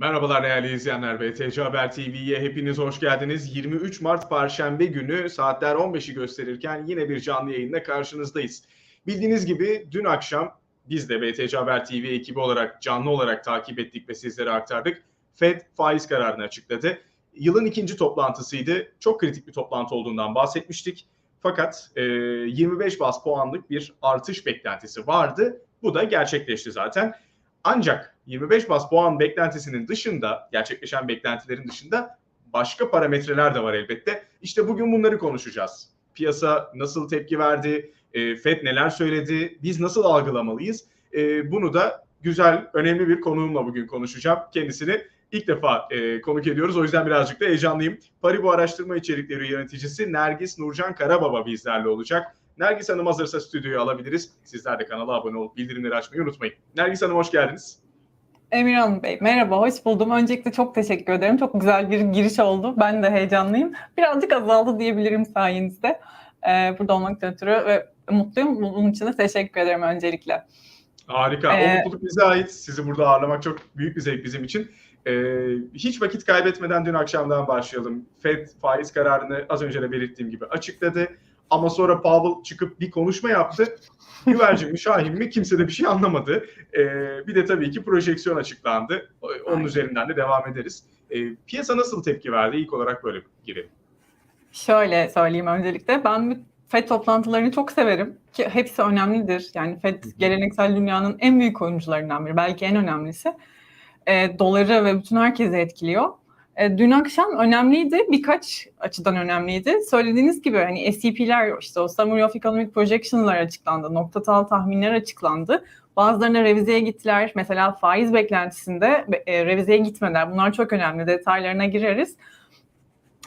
Merhabalar değerli izleyenler. BTC Haber TV'ye hepiniz hoş geldiniz. 23 Mart Perşembe günü saatler 15'i gösterirken yine bir canlı yayınla karşınızdayız. Bildiğiniz gibi dün akşam biz de BTC Haber TV ekibi olarak canlı olarak takip ettik ve sizlere aktardık. Fed faiz kararını açıkladı. Yılın ikinci toplantısıydı. Çok kritik bir toplantı olduğundan bahsetmiştik. Fakat e, 25 bas puanlık bir artış beklentisi vardı. Bu da gerçekleşti zaten. Ancak 25 bas puan beklentisinin dışında, gerçekleşen beklentilerin dışında başka parametreler de var elbette. İşte bugün bunları konuşacağız. Piyasa nasıl tepki verdi, e, FED neler söyledi, biz nasıl algılamalıyız? E, bunu da güzel, önemli bir konuğumla bugün konuşacağım. Kendisini ilk defa e, konuk ediyoruz. O yüzden birazcık da heyecanlıyım. Paribu Araştırma İçerikleri Yöneticisi Nergis Nurcan Karababa bizlerle olacak. Nergis Hanım hazırsa stüdyoya alabiliriz. Sizler de kanala abone olup bildirimleri açmayı unutmayın. Nergis Hanım hoş geldiniz. Emirhan Bey merhaba, hoş buldum. Öncelikle çok teşekkür ederim. Çok güzel bir giriş oldu. Ben de heyecanlıyım. Birazcık azaldı diyebilirim sayenizde. Ee, burada olmaktan ötürü ve mutluyum. Bunun için de teşekkür ederim öncelikle. Harika. Ee, o mutluluk bize ait. Sizi burada ağırlamak çok büyük bir zevk bizim için. Ee, hiç vakit kaybetmeden dün akşamdan başlayalım. Fed faiz kararını az önce de belirttiğim gibi açıkladı. Ama sonra Powell çıkıp bir konuşma yaptı. Güvercin mi Şahin mi kimse de bir şey anlamadı. Ee, bir de tabii ki projeksiyon açıklandı. Onun Aynen. üzerinden de devam ederiz. Ee, piyasa nasıl tepki verdi? İlk olarak böyle girelim. Şöyle söyleyeyim öncelikle. Ben FED toplantılarını çok severim. Ki hepsi önemlidir. Yani FED geleneksel dünyanın en büyük oyuncularından biri. Belki en önemlisi. E, doları ve bütün herkesi etkiliyor. E, dün akşam önemliydi. Birkaç açıdan önemliydi. Söylediğiniz gibi hani SEP'ler işte o Summary of Economic Projections'lar açıklandı. Noktasal tahminler açıklandı. Bazılarına revizeye gittiler. Mesela faiz beklentisinde e, revizeye gitmediler. Bunlar çok önemli. Detaylarına gireriz.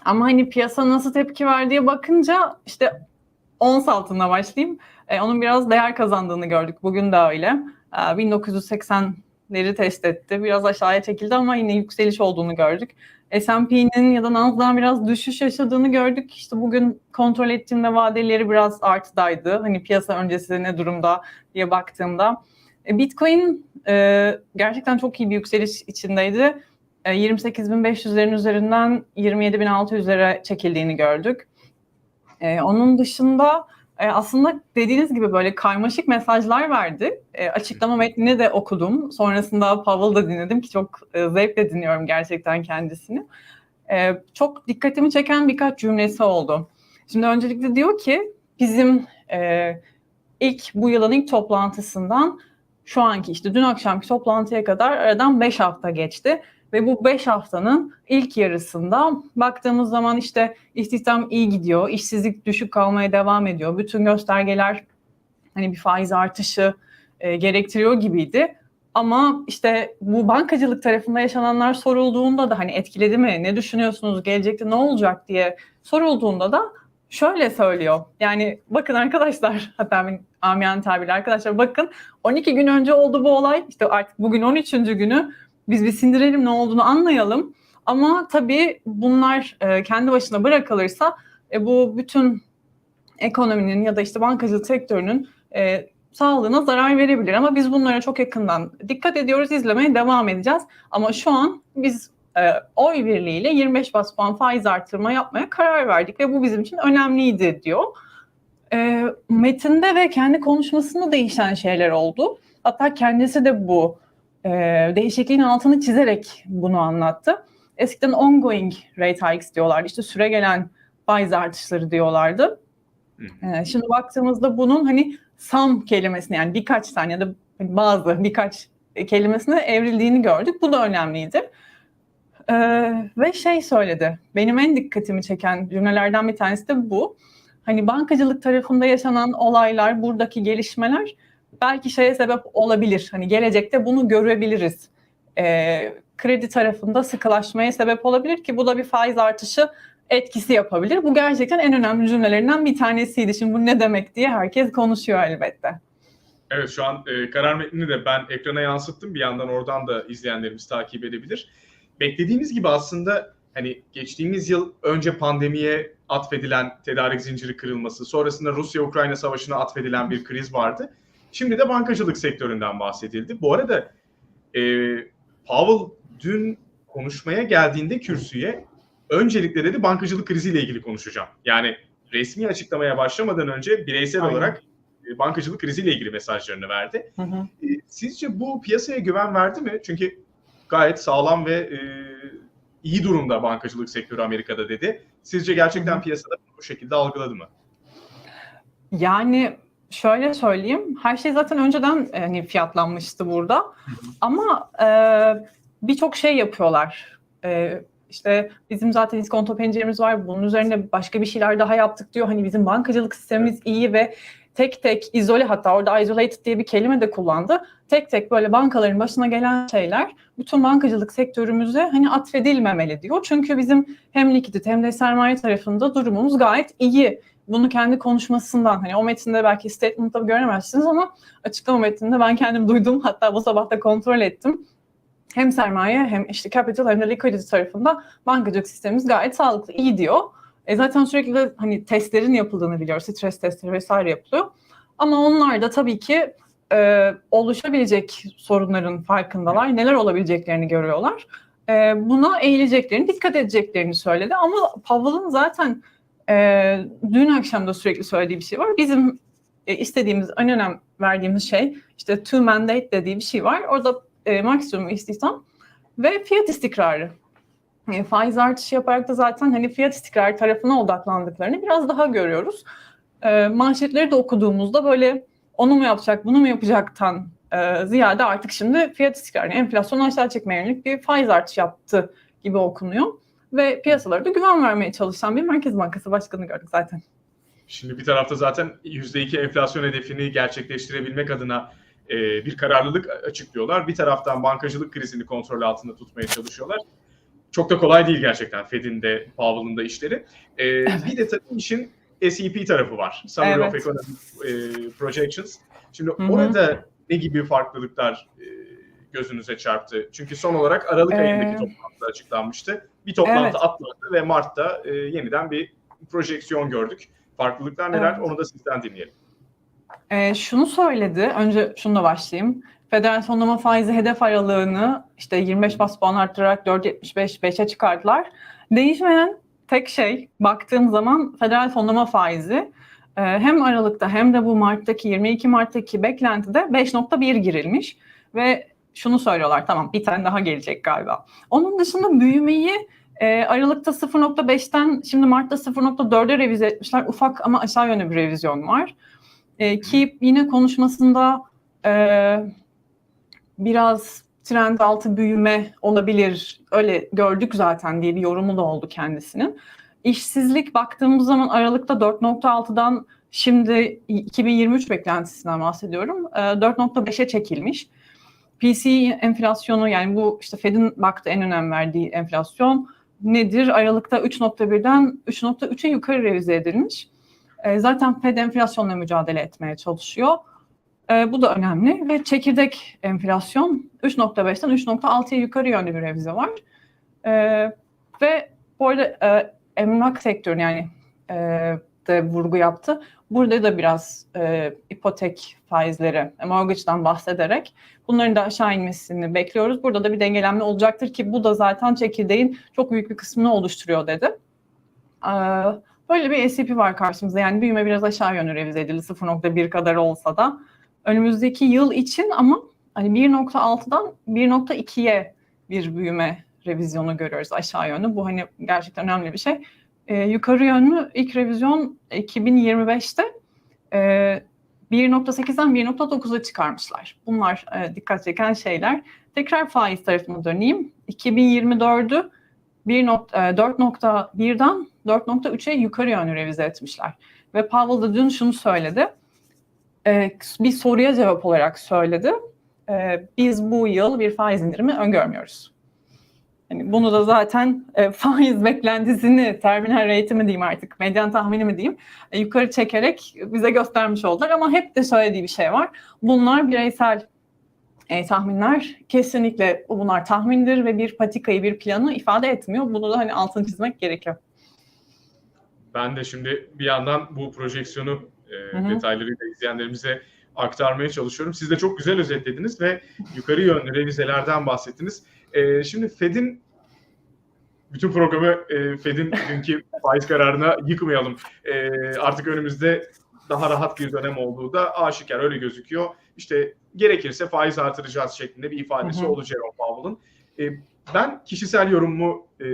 Ama hani piyasa nasıl tepki verdiğe bakınca işte ons altına başlayayım. E, onun biraz değer kazandığını gördük. Bugün de öyle. E, 1980'leri test etti. Biraz aşağıya çekildi ama yine yükseliş olduğunu gördük. S&P'nin ya da Nasdaq'ın biraz düşüş yaşadığını gördük. İşte bugün kontrol ettiğimde vadeleri biraz artıdaydı. Hani piyasa öncesi ne durumda diye baktığımda. E, Bitcoin e, gerçekten çok iyi bir yükseliş içindeydi. E, 28.500'lerin üzerinden 27.600'lere çekildiğini gördük. E, onun dışında e, aslında dediğiniz gibi böyle karmaşık mesajlar verdi. E, açıklama metnini de okudum. Sonrasında Powell'ı da dinledim ki çok e, zevkle dinliyorum gerçekten kendisini. E, çok dikkatimi çeken birkaç cümlesi oldu. Şimdi öncelikle diyor ki bizim e, ilk bu yılın ilk toplantısından şu anki işte dün akşamki toplantıya kadar aradan 5 hafta geçti. Ve bu 5 haftanın ilk yarısında baktığımız zaman işte istihdam iyi gidiyor, işsizlik düşük kalmaya devam ediyor. Bütün göstergeler hani bir faiz artışı e, gerektiriyor gibiydi. Ama işte bu bankacılık tarafında yaşananlar sorulduğunda da hani etkiledi mi, ne düşünüyorsunuz, gelecekte ne olacak diye sorulduğunda da şöyle söylüyor. Yani bakın arkadaşlar, hatta ben amiyane tabirle arkadaşlar bakın 12 gün önce oldu bu olay. İşte artık bugün 13. günü biz bir sindirelim ne olduğunu anlayalım. Ama tabii bunlar e, kendi başına bırakılırsa e, bu bütün ekonominin ya da işte bankacılık sektörünün e, sağlığına zarar verebilir. Ama biz bunlara çok yakından dikkat ediyoruz, izlemeye devam edeceğiz. Ama şu an biz e, oy birliğiyle 25 bas puan faiz artırma yapmaya karar verdik ve bu bizim için önemliydi diyor. E, metinde ve kendi konuşmasında değişen şeyler oldu. Hatta kendisi de bu e, değişikliğin altını çizerek bunu anlattı. Eskiden ongoing rate hikes diyorlardı. İşte süre gelen faiz artışları diyorlardı. E, şimdi baktığımızda bunun hani some kelimesini yani birkaç tane ya da bazı birkaç kelimesine evrildiğini gördük. Bu da önemliydi. E, ve şey söyledi. Benim en dikkatimi çeken cümlelerden bir tanesi de bu. Hani bankacılık tarafında yaşanan olaylar, buradaki gelişmeler belki şeye sebep olabilir. Hani gelecekte bunu görebiliriz. E, kredi tarafında sıkılaşmaya sebep olabilir ki bu da bir faiz artışı etkisi yapabilir. Bu gerçekten en önemli cümlelerinden bir tanesiydi. Şimdi bu ne demek diye herkes konuşuyor elbette. Evet şu an e, karar metnini de ben ekrana yansıttım. Bir yandan oradan da izleyenlerimiz takip edebilir. Beklediğimiz gibi aslında hani geçtiğimiz yıl önce pandemiye atfedilen tedarik zinciri kırılması, sonrasında Rusya-Ukrayna savaşına atfedilen bir kriz vardı. Şimdi de bankacılık sektöründen bahsedildi. Bu arada e, Powell dün konuşmaya geldiğinde kürsüye öncelikle dedi bankacılık kriziyle ilgili konuşacağım. Yani resmi açıklamaya başlamadan önce bireysel Aynen. olarak e, bankacılık kriziyle ilgili mesajlarını verdi. Hı hı. E, Sizce bu piyasaya güven verdi mi? Çünkü gayet sağlam ve e, iyi durumda bankacılık sektörü Amerika'da dedi. Sizce gerçekten Hı hı. piyasada bu şekilde algıladı mı? Yani şöyle söyleyeyim, her şey zaten önceden e, hani fiyatlanmıştı burada. Ama e, birçok şey yapıyorlar. E, işte bizim zaten iskonto penceremiz var. Bunun üzerine başka bir şeyler daha yaptık diyor. Hani bizim bankacılık sistemimiz iyi ve tek tek izole hatta orada isolated diye bir kelime de kullandı. Tek tek böyle bankaların başına gelen şeyler bütün bankacılık sektörümüze hani atfedilmemeli diyor. Çünkü bizim hem likidite hem de sermaye tarafında durumumuz gayet iyi bunu kendi konuşmasından hani o metinde belki statement'ta göremezsiniz ama açıklama metninde ben kendim duydum. Hatta bu sabah da kontrol ettim. Hem sermaye hem işte capital hem de liquidity tarafında bankacılık sistemimiz gayet sağlıklı, iyi diyor. E zaten sürekli hani testlerin yapıldığını biliyoruz. Stres testleri vesaire yapılıyor. Ama onlar da tabii ki e, oluşabilecek sorunların farkındalar. Neler olabileceklerini görüyorlar. E, buna eğileceklerini, dikkat edeceklerini söyledi. Ama Powell'ın zaten e, dün akşam da sürekli söylediği bir şey var. Bizim e, istediğimiz, en önem verdiğimiz şey işte two mandate dediği bir şey var. Orada e, maksimum istihdam ve fiyat istikrarı. E, faiz artışı yaparak da zaten hani fiyat istikrarı tarafına odaklandıklarını biraz daha görüyoruz. E, manşetleri de okuduğumuzda böyle onu mu yapacak, bunu mu yapacaktan e, ziyade artık şimdi fiyat istikrarı, yani enflasyonu aşağı çekmeye yönelik bir faiz artışı yaptı gibi okunuyor ve piyasalara da güven vermeye çalışan bir Merkez Bankası Başkanı gördük zaten. Şimdi bir tarafta zaten %2 enflasyon hedefini gerçekleştirebilmek adına e, bir kararlılık açıklıyorlar. Bir taraftan bankacılık krizini kontrol altında tutmaya çalışıyorlar. Çok da kolay değil gerçekten Fed'in de Powell'ın da işleri. E, Bir de tabii işin SEP tarafı var. Summary of Evet. Economic e, Projections. Şimdi Hı hı. orada ne gibi farklılıklar e, gözünüze çarptı? Çünkü son olarak Aralık Ee, ayındaki toplantıda açıklanmıştı. Bir toplantı Evet. atlandı ve Mart'ta e, yeniden bir projeksiyon gördük. Farklılıklar neler? Evet. Onu da sizden dinleyelim. Ee, şunu söyledi, önce şununla başlayayım. Federal fonlama faizi hedef aralığını işte 25 bas puan arttırarak 4.75 5'e çıkardılar. Değişmeyen tek şey baktığım zaman federal fonlama faizi e, hem Aralık'ta hem de bu Mart'taki 22 Mart'taki beklentide 5.1 girilmiş ve şunu söylüyorlar tamam bir tane daha gelecek galiba. Onun dışında büyümeyi e, Aralık'ta 0.5'ten şimdi Mart'ta 0.4'e revize etmişler. Ufak ama aşağı yönlü bir revizyon var. E, ki yine konuşmasında e, biraz trend altı büyüme olabilir. Öyle gördük zaten diye bir yorumu da oldu kendisinin. İşsizlik baktığımız zaman Aralık'ta 4.6'dan şimdi 2023 beklentisinden bahsediyorum. e, 4.5'e çekilmiş. PCE enflasyonu yani bu işte Fed'in baktığı en önem verdiği enflasyon nedir? Aralık'ta 3.1'den 3.3'e yukarı revize edilmiş. E, zaten Fed enflasyonla mücadele etmeye çalışıyor. E, bu da önemli ve çekirdek enflasyon 3.5'ten 3.6'ya yukarı yönlü bir revize var. E, ve bu arada emlak sektörü yani de vurgu yaptı. Burada da biraz e, ipotek faizleri, mortgage'dan bahsederek bunların da aşağı inmesini bekliyoruz. Burada da bir dengelenme olacaktır ki bu da zaten çekirdeğin çok büyük bir kısmını oluşturuyor dedi. E, Böyle bir S&P var karşımızda. Yani büyüme biraz aşağı yönlü revize edildi. 0.1 kadar olsa da. Önümüzdeki yıl için ama hani 1.6'dan 1.2'ye bir büyüme revizyonu görüyoruz aşağı yönlü. Bu hani gerçekten önemli bir şey. Ee, yukarı yönlü ilk revizyon 2025'te e, 1.8'den 1.9'a çıkarmışlar. Bunlar e, dikkat çeken şeyler. Tekrar faiz tarafına döneyim. 2024'ü 4.1'den 4.3'e yukarı yönlü revize etmişler. Ve Powell da dün şunu söyledi. Ee, bir soruya cevap olarak söyledi. Ee, biz bu yıl bir faiz indirimi öngörmüyoruz. Yani bunu da zaten e, faiz beklentisini, terminal rate mi diyeyim artık, medyan tahmini mi diyeyim, e, yukarı çekerek bize göstermiş oldular. Ama hep de söylediği bir şey var. Bunlar bireysel e, tahminler kesinlikle bunlar tahmindir ve bir patikayı, bir planı ifade etmiyor. Bunu da hani altını çizmek gerekiyor. Ben de şimdi bir yandan bu projeksiyonu e, Hı hı. detaylarıyla izleyenlerimize aktarmaya çalışıyorum. Siz de çok güzel özetlediniz ve yukarı yönlü revizelerden bahsettiniz. E, şimdi Fed'in bütün programı e, Fed'in dünkü faiz kararına yıkmayalım. E, artık önümüzde daha rahat bir dönem olduğu da aşikar öyle gözüküyor. İşte gerekirse faiz artıracağız şeklinde bir ifadesi Hı hı. olacak Powell'ın. E, ben kişisel yorumumu e,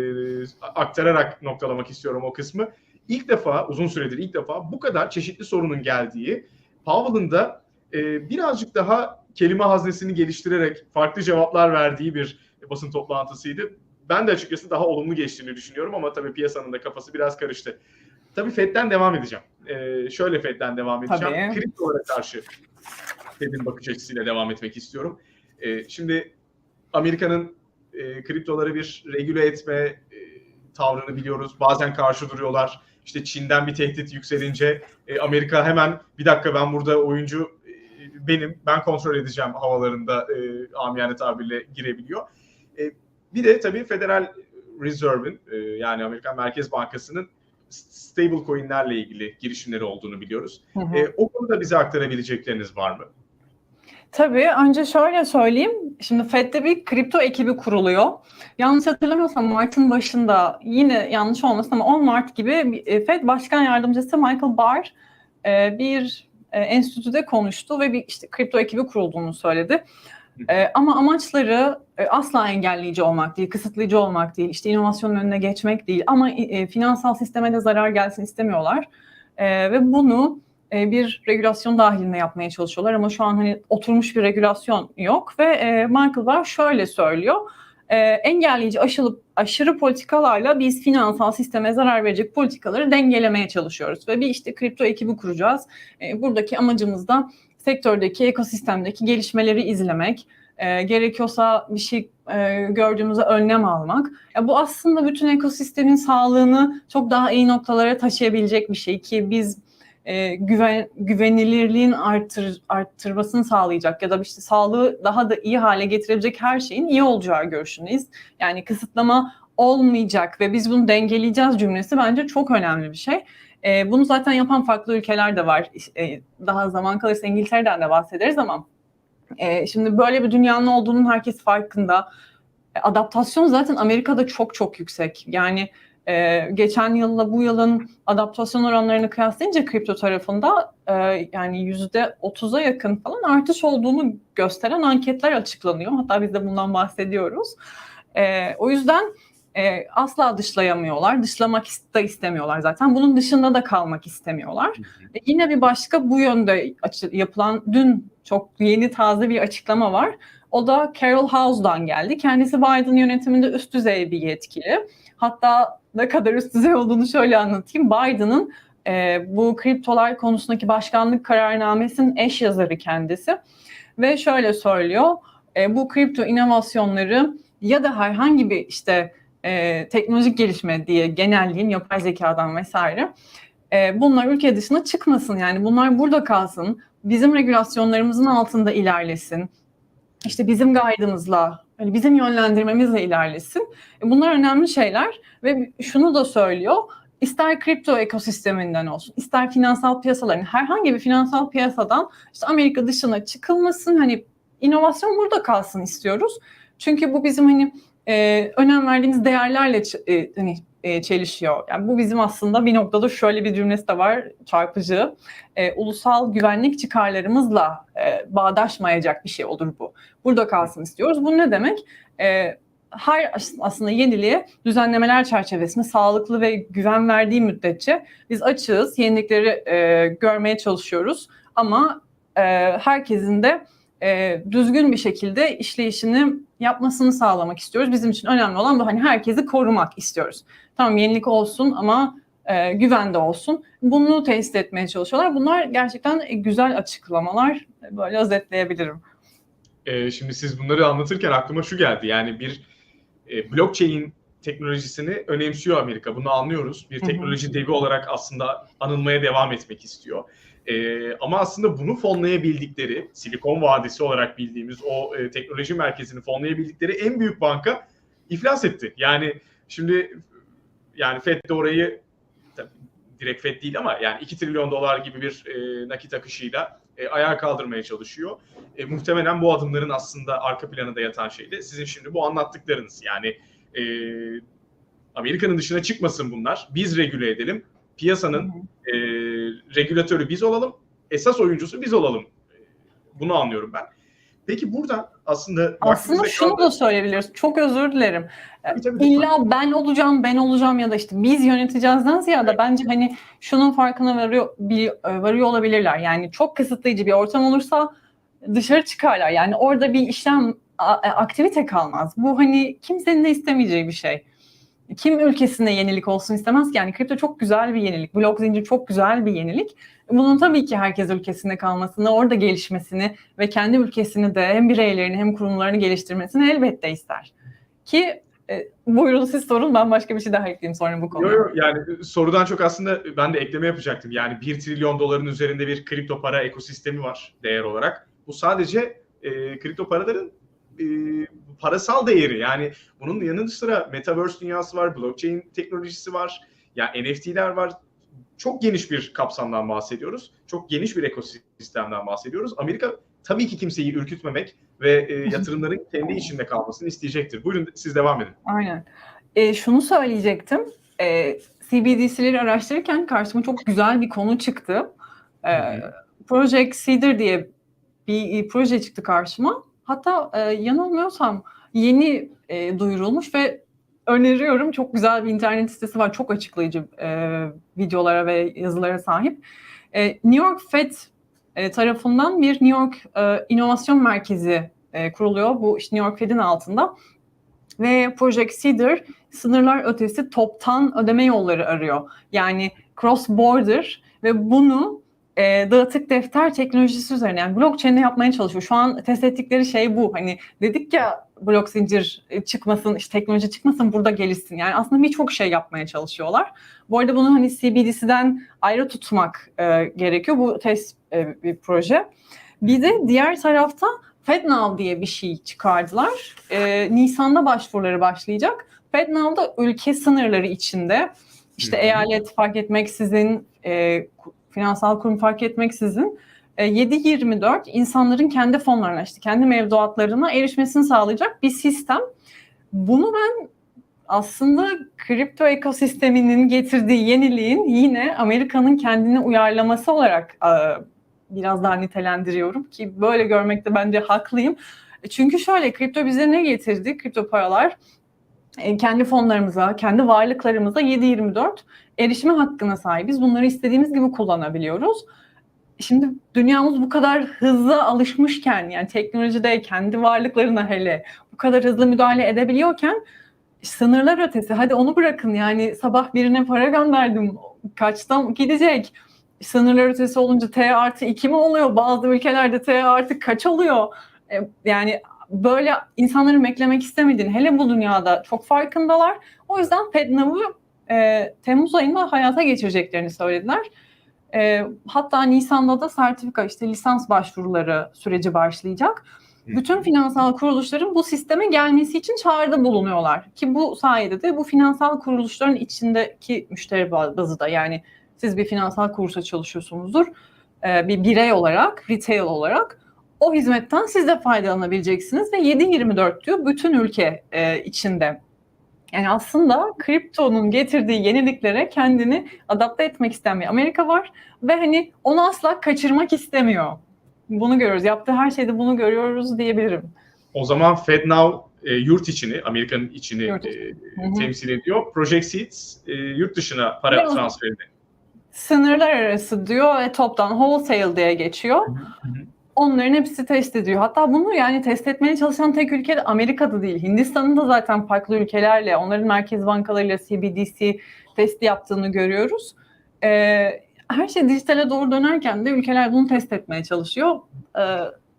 aktararak noktalamak istiyorum o kısmı. İlk defa, uzun süredir ilk defa bu kadar çeşitli sorunun geldiği, Powell'ın da e, birazcık daha kelime haznesini geliştirerek farklı cevaplar verdiği bir basın toplantısıydı. Ben de açıkçası daha olumlu geçtiğini düşünüyorum ama tabii piyasanın da kafası biraz karıştı. Tabii Fed'den devam edeceğim. Ee, şöyle Fed'den devam edeceğim. Tabii. Kriptolara karşı Fed'in bakış açısıyla devam etmek istiyorum. Ee, şimdi Amerika'nın e, kriptoları bir regüle etme e, tavrını biliyoruz. Bazen karşı duruyorlar. İşte Çin'den bir tehdit yükselince e, Amerika hemen bir dakika ben burada oyuncu e, benim, ben kontrol edeceğim havalarında e, amiyane tabirle girebiliyor. E, bir de tabii Federal Reserve'in e, yani Amerikan Merkez Bankası'nın stable coinlerle ilgili girişimleri olduğunu biliyoruz. Hı hı. E, o konuda bize aktarabilecekleriniz var mı? Tabii önce şöyle söyleyeyim. Şimdi Fed'de bir kripto ekibi kuruluyor. Yanlış hatırlamıyorsam Mart'ın başında yine yanlış olmasın ama 10 Mart gibi e, Fed Başkan Yardımcısı Michael Barr e, bir e, enstitüde konuştu ve bir işte kripto ekibi kurulduğunu söyledi. E, ama amaçları e, asla engelleyici olmak değil, kısıtlayıcı olmak değil, işte inovasyonun önüne geçmek değil ama e, finansal sisteme de zarar gelsin istemiyorlar. E, ve bunu e, bir regülasyon dahilinde yapmaya çalışıyorlar ama şu an hani oturmuş bir regülasyon yok ve e, Michael Barr şöyle söylüyor. E, engelleyici aşırı, aşırı politikalarla biz finansal sisteme zarar verecek politikaları dengelemeye çalışıyoruz ve bir işte kripto ekibi kuracağız. E, buradaki amacımız da sektördeki, ekosistemdeki gelişmeleri izlemek, e, gerekiyorsa bir şey e, gördüğümüzde önlem almak. Ya bu aslında bütün ekosistemin sağlığını çok daha iyi noktalara taşıyabilecek bir şey ki biz e, güven güvenilirliğin artır arttırmasını sağlayacak ya da işte sağlığı daha da iyi hale getirebilecek her şeyin iyi olacağı görüşündeyiz. Yani kısıtlama olmayacak ve biz bunu dengeleyeceğiz cümlesi bence çok önemli bir şey. E, bunu zaten yapan farklı ülkeler de var. E, daha zaman kalırsa İngiltere'den de bahsederiz ama e, şimdi böyle bir dünyanın olduğunun herkes farkında. E, adaptasyon zaten Amerika'da çok çok yüksek. Yani e, geçen yılla bu yılın adaptasyon oranlarını kıyaslayınca kripto tarafında e, yani yüzde otuza yakın falan artış olduğunu gösteren anketler açıklanıyor. Hatta biz de bundan bahsediyoruz. E, o yüzden e, asla dışlayamıyorlar. Dışlamak da istemiyorlar zaten. Bunun dışında da kalmak istemiyorlar. E, yine bir başka bu yönde yapılan dün çok yeni taze bir açıklama var. O da Carol House'dan geldi. Kendisi Biden yönetiminde üst düzey bir yetkili. Hatta ne kadar üst düzey olduğunu şöyle anlatayım. Biden'ın e, bu kriptolar konusundaki başkanlık kararnamesinin eş yazarı kendisi. Ve şöyle söylüyor. e, bu kripto inovasyonları ya da herhangi bir işte e, teknolojik gelişme diye genelleyeyim yapay zekadan vesaire. E, bunlar ülke dışına çıkmasın yani bunlar burada kalsın. Bizim regülasyonlarımızın altında ilerlesin. İşte bizim guide'ımızla, hani bizim yönlendirmemizle ilerlesin. E, bunlar önemli şeyler ve şunu da söylüyor. İster kripto ekosisteminden olsun, ister finansal piyasaların herhangi bir finansal piyasadan işte Amerika dışına çıkılmasın. Hani inovasyon burada kalsın istiyoruz. Çünkü bu bizim hani e, önem verdiğimiz değerlerle e, hani e, çelişiyor. Yani bu bizim aslında bir noktada şöyle bir cümlesi de var çarpıcı. E, ulusal güvenlik çıkarlarımızla e, bağdaşmayacak bir şey olur bu. Burada kalsın istiyoruz. Bu ne demek? E, her as- aslında yeniliğe düzenlemeler çerçevesinde sağlıklı ve güven verdiği müddetçe biz açığız, yenilikleri e, görmeye çalışıyoruz. Ama e, herkesin de e, düzgün bir şekilde işleyişini yapmasını sağlamak istiyoruz. Bizim için önemli olan bu hani herkesi korumak istiyoruz. Tamam yenilik olsun ama e, güvende olsun. Bunu tesis etmeye çalışıyorlar. Bunlar gerçekten e, güzel açıklamalar. Böyle özetleyebilirim. Ee, şimdi siz bunları anlatırken aklıma şu geldi. Yani bir e, blockchain teknolojisini önemsiyor Amerika. Bunu anlıyoruz. Bir teknoloji devi olarak aslında anılmaya devam etmek istiyor. Ee, ama aslında bunu fonlayabildikleri, Silikon Vadisi olarak bildiğimiz o e, teknoloji merkezini fonlayabildikleri en büyük banka iflas etti. Yani şimdi yani FED de orayı tabii direkt FED değil ama yani 2 trilyon dolar gibi bir e, nakit akışıyla e, ayağa kaldırmaya çalışıyor. E, muhtemelen bu adımların aslında arka planında yatan şey de sizin şimdi bu anlattıklarınız. Yani e, Amerika'nın dışına çıkmasın bunlar. Biz regüle edelim. Piyasanın e, regülatörü biz olalım. Esas oyuncusu biz olalım. E, Bunu anlıyorum ben. Peki burada aslında Aslında şunu kaldı. da söyleyebiliriz. Çok özür dilerim. Tabii, tabii. İlla ben olacağım, ben olacağım ya da işte biz yöneteceğizden ziyade bence hani şunun farkına varıyor, bir, varıyor olabilirler. Yani çok kısıtlayıcı bir ortam olursa dışarı çıkarlar. Yani orada bir işlem, a- aktivite kalmaz. Bu hani kimsenin de istemeyeceği bir şey. Kim ülkesinde yenilik olsun istemez ki? Yani kripto çok güzel bir yenilik. Blok zincir çok güzel bir yenilik. Bunun tabii ki herkes ülkesinde kalmasını, orada gelişmesini ve kendi ülkesini de hem bireylerini hem kurumlarını geliştirmesini elbette ister. Ki e, buyurun siz sorun ben başka bir şey daha ekleyeyim sonra bu konuya. Yok yok yani sorudan çok aslında ben de ekleme yapacaktım. Yani 1 trilyon doların üzerinde bir kripto para ekosistemi var değer olarak. Bu sadece e, kripto paraların e, parasal değeri. Yani bunun yanı sıra metaverse dünyası var, blockchain teknolojisi var, ya NFT'ler var. Çok geniş bir kapsamdan bahsediyoruz. Çok geniş bir ekosistemden bahsediyoruz. Amerika tabii ki kimseyi ürkütmemek ve e, yatırımların kendi içinde kalmasını isteyecektir. Buyurun siz devam edin. Aynen. E, şunu söyleyecektim. E, CBDC'leri araştırırken karşıma çok güzel bir konu çıktı. E, Project Cedar diye bir proje çıktı karşıma. Hatta e, yanılmıyorsam yeni e, duyurulmuş ve öneriyorum. Çok güzel bir internet sitesi var. Çok açıklayıcı e, videolara ve yazılara sahip. E, New York Fed e, tarafından bir New York e, İnovasyon Merkezi e, kuruluyor. Bu işte New York Fed'in altında. Ve Project Cedar sınırlar ötesi toptan ödeme yolları arıyor. Yani cross border ve bunu e, dağıtık defter teknolojisi üzerine yani blockchain'de yapmaya çalışıyor. Şu an test ettikleri şey bu. Hani dedik ya blok zincir e, çıkmasın, işte teknoloji çıkmasın burada gelişsin. Yani aslında birçok şey yapmaya çalışıyorlar. Bu arada bunu hani CBDC'den ayrı tutmak e, gerekiyor. Bu test e, bir proje. Bir de diğer tarafta FedNow diye bir şey çıkardılar. E, Nisan'da başvuruları başlayacak. FedNow'da ülke sınırları içinde işte eyalet fark etmeksizin, e, finansal kurum fark etmeksizin e, 7-24 insanların kendi fonlarına, işte kendi mevduatlarına erişmesini sağlayacak bir sistem. Bunu ben aslında kripto ekosisteminin getirdiği yeniliğin yine Amerika'nın kendini uyarlaması olarak e, biraz daha nitelendiriyorum ki böyle görmekte bence haklıyım. Çünkü şöyle kripto bize ne getirdi? Kripto paralar e, kendi fonlarımıza, kendi varlıklarımıza 7-24 erişime hakkına sahibiz. Bunları istediğimiz gibi kullanabiliyoruz. Şimdi dünyamız bu kadar hızlı alışmışken yani teknolojide kendi varlıklarına hele bu kadar hızlı müdahale edebiliyorken sınırlar ötesi hadi onu bırakın yani sabah birine para gönderdim kaçtan gidecek sınırlar ötesi olunca T artı 2 mi oluyor bazı ülkelerde T artı kaç oluyor E, yani böyle insanların beklemek istemediğini hele bu dünyada çok farkındalar o yüzden FedNow'u e, Temmuz ayında hayata geçireceklerini söylediler. E, hatta Nisan'da da sertifika işte lisans başvuruları süreci başlayacak. Bütün finansal kuruluşların bu sisteme gelmesi için çağrıda bulunuyorlar. Ki bu sayede de bu finansal kuruluşların içindeki müşteri bazı da yani siz bir finansal kuruluşa çalışıyorsunuzdur. E, bir birey olarak, retail olarak o hizmetten siz de faydalanabileceksiniz ve 7-24 diyor bütün ülke e, içinde. Yani aslında kriptonun getirdiği yeniliklere kendini adapte etmek isteyen bir Amerika var ve hani onu asla kaçırmak istemiyor. Bunu görüyoruz. Yaptığı her şeyde bunu görüyoruz diyebilirim. O zaman FedNow e, yurt içini, Amerika'nın içini Yurt e, temsil ediyor. Project Seeds e, yurt dışına para Biraz- transferini. Sınırlar arası diyor ve toptan wholesale diye geçiyor. Onların hepsi test ediyor. Hatta bunu yani test etmeye çalışan tek ülke de Amerika'da değil. Hindistan'ın da zaten farklı ülkelerle, onların merkez bankalarıyla CBDC testi yaptığını görüyoruz. Ee, her şey dijitale doğru dönerken de ülkeler bunu test etmeye çalışıyor. Ee,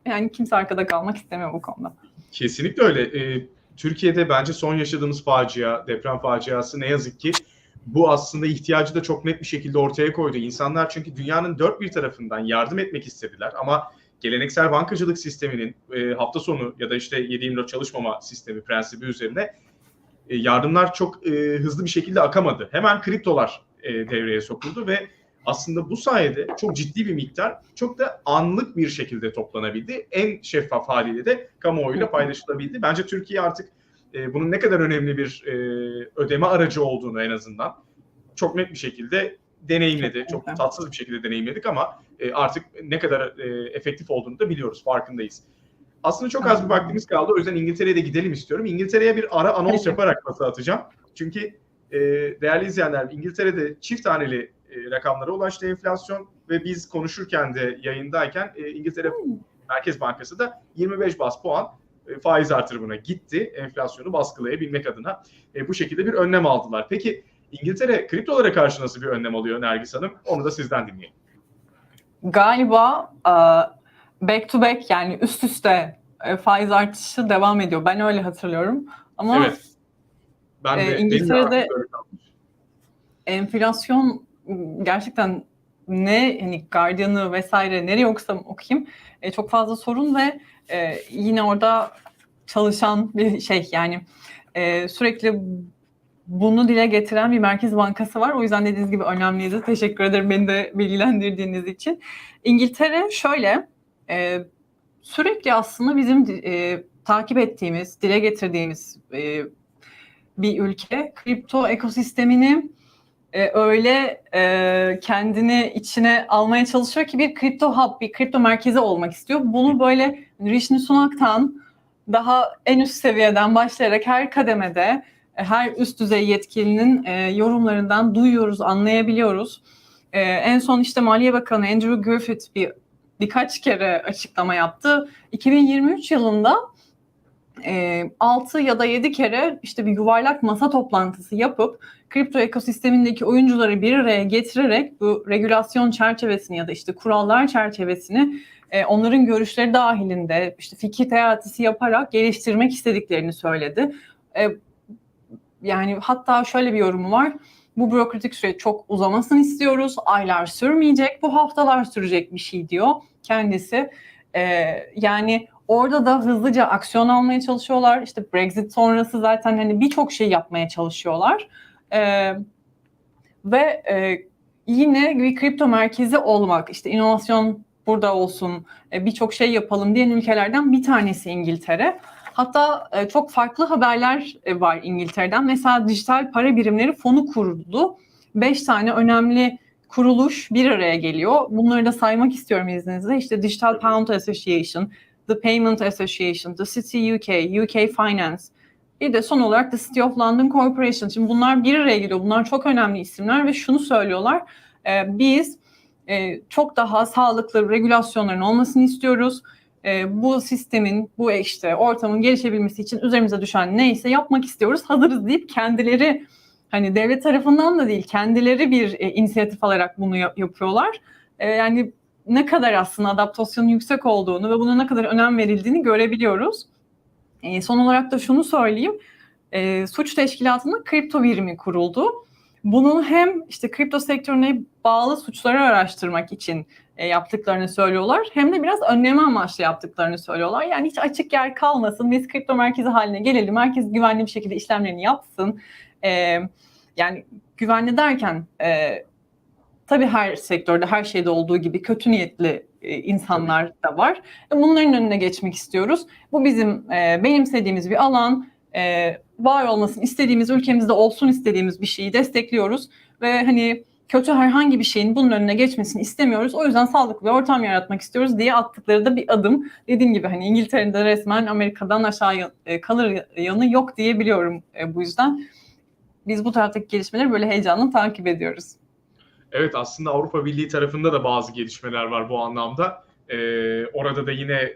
yani kimse arkada kalmak istemiyor bu konuda. Kesinlikle öyle. E, Türkiye'de bence son yaşadığımız facia, deprem faciası ne yazık ki bu aslında ihtiyacı da çok net bir şekilde ortaya koydu. İnsanlar çünkü dünyanın dört bir tarafından yardım etmek istediler ama geleneksel bankacılık sisteminin e, hafta sonu ya da işte 7-24 çalışmama sistemi prensibi üzerine e, yardımlar çok e, hızlı bir şekilde akamadı. Hemen kriptolar e, devreye sokuldu ve aslında bu sayede çok ciddi bir miktar çok da anlık bir şekilde toplanabildi. En şeffaf haliyle de kamuoyuyla paylaşılabildi. Bence Türkiye artık e, bunun ne kadar önemli bir e, ödeme aracı olduğunu en azından çok net bir şekilde deneyimledi. Çok tatsız bir şekilde deneyimledik ama e, artık ne kadar e, efektif olduğunu da biliyoruz, farkındayız. Aslında çok az bir vaktimiz kaldı. O yüzden İngiltere'ye de gidelim istiyorum. İngiltere'ye bir ara anons yaparak pası atacağım. Çünkü e, değerli izleyenler İngiltere'de çift taneli e, rakamlara ulaştı enflasyon ve biz konuşurken de yayındayken e, İngiltere Merkez Bankası da 25 bas puan e, faiz artırımına gitti enflasyonu baskılayabilmek adına. E, bu şekilde bir önlem aldılar. Peki İngiltere kriptolara karşı nasıl bir önlem alıyor Nergis Hanım? Onu da sizden dinleyelim. Galiba back to back yani üst üste e, faiz artışı devam ediyor. Ben öyle hatırlıyorum. Ama evet. Ben de, e, İngiltere'de enflasyon gerçekten ne hani Guardian'ı vesaire nereye okusam okuyayım e, çok fazla sorun ve e, yine orada çalışan bir şey yani e, sürekli bunu dile getiren bir merkez bankası var. O yüzden dediğiniz gibi önemliydi. Teşekkür ederim beni de bilgilendirdiğiniz için. İngiltere şöyle e, sürekli aslında bizim e, takip ettiğimiz, dile getirdiğimiz e, bir ülke. Kripto ekosistemini e, öyle e, kendini içine almaya çalışıyor ki bir kripto hub, bir kripto merkezi olmak istiyor. Bunu böyle Rishi Sunak'tan daha en üst seviyeden başlayarak her kademede, her üst düzey yetkilinin e, yorumlarından duyuyoruz, anlayabiliyoruz. E, en son işte Maliye Bakanı Andrew Griffith bir birkaç kere açıklama yaptı. 2023 yılında e, 6 ya da 7 kere işte bir yuvarlak masa toplantısı yapıp kripto ekosistemindeki oyuncuları bir araya getirerek bu regülasyon çerçevesini ya da işte kurallar çerçevesini e, onların görüşleri dahilinde işte fikir teatisi yaparak geliştirmek istediklerini söyledi. E, yani hatta şöyle bir yorumu var. Bu bürokratik süreç çok uzamasını istiyoruz. Aylar sürmeyecek, bu haftalar sürecek bir şey diyor kendisi. E, yani orada da hızlıca aksiyon almaya çalışıyorlar. İşte Brexit sonrası zaten hani birçok şey yapmaya çalışıyorlar. E, ve e, yine bir kripto merkezi olmak, işte inovasyon burada olsun, e, birçok şey yapalım diyen ülkelerden bir tanesi İngiltere. Hatta e, çok farklı haberler e, var İngiltere'den. Mesela dijital para birimleri fonu kuruldu. Beş tane önemli kuruluş bir araya geliyor. Bunları da saymak istiyorum izninizle. İşte Digital Pound Association, The Payment Association, The City UK, UK Finance, bir de son olarak The City of London Corporation. Şimdi bunlar bir araya geliyor. Bunlar çok önemli isimler ve şunu söylüyorlar. E, biz e, çok daha sağlıklı regülasyonların olmasını istiyoruz. E, bu sistemin, bu işte ortamın gelişebilmesi için üzerimize düşen neyse yapmak istiyoruz. Hazırız deyip kendileri hani devlet tarafından da değil kendileri bir e, inisiyatif alarak bunu yap- yapıyorlar. E, yani ne kadar aslında adaptasyonun yüksek olduğunu ve buna ne kadar önem verildiğini görebiliyoruz. E, son olarak da şunu söyleyeyim. E, suç teşkilatında kripto birimi kuruldu. Bunun hem işte kripto sektörüne bağlı suçları araştırmak için e, yaptıklarını söylüyorlar. Hem de biraz önleme amaçlı yaptıklarını söylüyorlar. Yani hiç açık yer kalmasın. Biz kripto merkezi haline gelelim. Herkes güvenli bir şekilde işlemlerini yapsın. E, yani güvenli derken e, tabii her sektörde, her şeyde olduğu gibi kötü niyetli e, insanlar da var. Bunların önüne geçmek istiyoruz. Bu bizim e, benimsediğimiz bir alan. E, var olmasını istediğimiz, ülkemizde olsun istediğimiz bir şeyi destekliyoruz. Ve hani kötü herhangi bir şeyin bunun önüne geçmesini istemiyoruz. O yüzden sağlıklı bir ortam yaratmak istiyoruz diye attıkları da bir adım. Dediğim gibi hani İngiltere'de resmen Amerika'dan aşağı e, kalır yanı yok diyebiliyorum e, bu yüzden. Biz bu taraftaki gelişmeleri böyle heyecanla takip ediyoruz. Evet aslında Avrupa Birliği tarafında da bazı gelişmeler var bu anlamda. Ee, orada da yine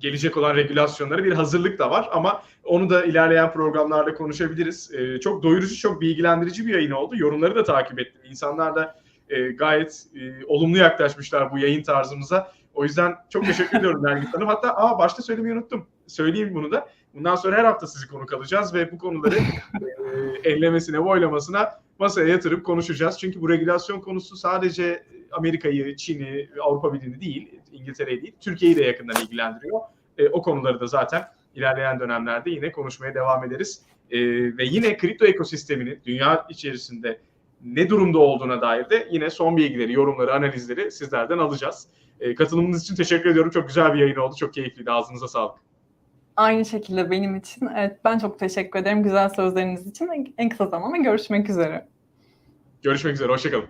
gelecek olan regülasyonlara bir hazırlık da var ama onu da ilerleyen programlarda konuşabiliriz. Ee, çok doyurucu, çok bilgilendirici bir yayın oldu. Yorumları da takip ettim. İnsanlar da e, gayet e, olumlu yaklaşmışlar bu yayın tarzımıza. O yüzden çok teşekkür ediyorum Nergis Hanım. Hatta aa, başta söylemeyi unuttum. Söyleyeyim bunu da. Bundan sonra her hafta sizi konuk alacağız ve bu konuları e, ellemesine, boylamasına masaya yatırıp konuşacağız. Çünkü bu regülasyon konusu sadece Amerika'yı, Çin'i, Avrupa Birliği'ni değil, İngiltere'yi değil, Türkiye'yi de yakından ilgilendiriyor. E, o konuları da zaten ilerleyen dönemlerde yine konuşmaya devam ederiz. E, ve yine kripto ekosistemini dünya içerisinde ne durumda olduğuna dair de yine son bilgileri, yorumları, analizleri sizlerden alacağız. E, katılımınız için teşekkür ediyorum. Çok güzel bir yayın oldu. Çok keyifliydi. Ağzınıza sağlık. Aynı şekilde benim için. Evet ben çok teşekkür ederim güzel sözleriniz için. En kısa zamanda görüşmek üzere. Görüşmek üzere. Hoşçakalın.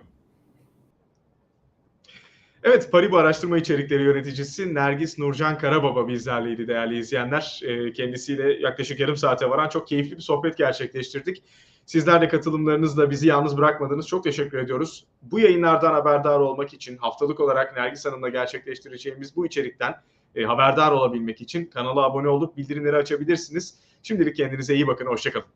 Evet, Paribu Araştırma İçerikleri Yöneticisi Nergis Nurcan Karababa bizlerleydi değerli izleyenler. E, kendisiyle yaklaşık yarım saate varan çok keyifli bir sohbet gerçekleştirdik. Sizler de katılımlarınızla bizi yalnız bırakmadınız. Çok teşekkür ediyoruz. Bu yayınlardan haberdar olmak için haftalık olarak Nergis Hanım'la gerçekleştireceğimiz bu içerikten e, haberdar olabilmek için kanala abone olup bildirimleri açabilirsiniz. Şimdilik kendinize iyi bakın. Hoşçakalın.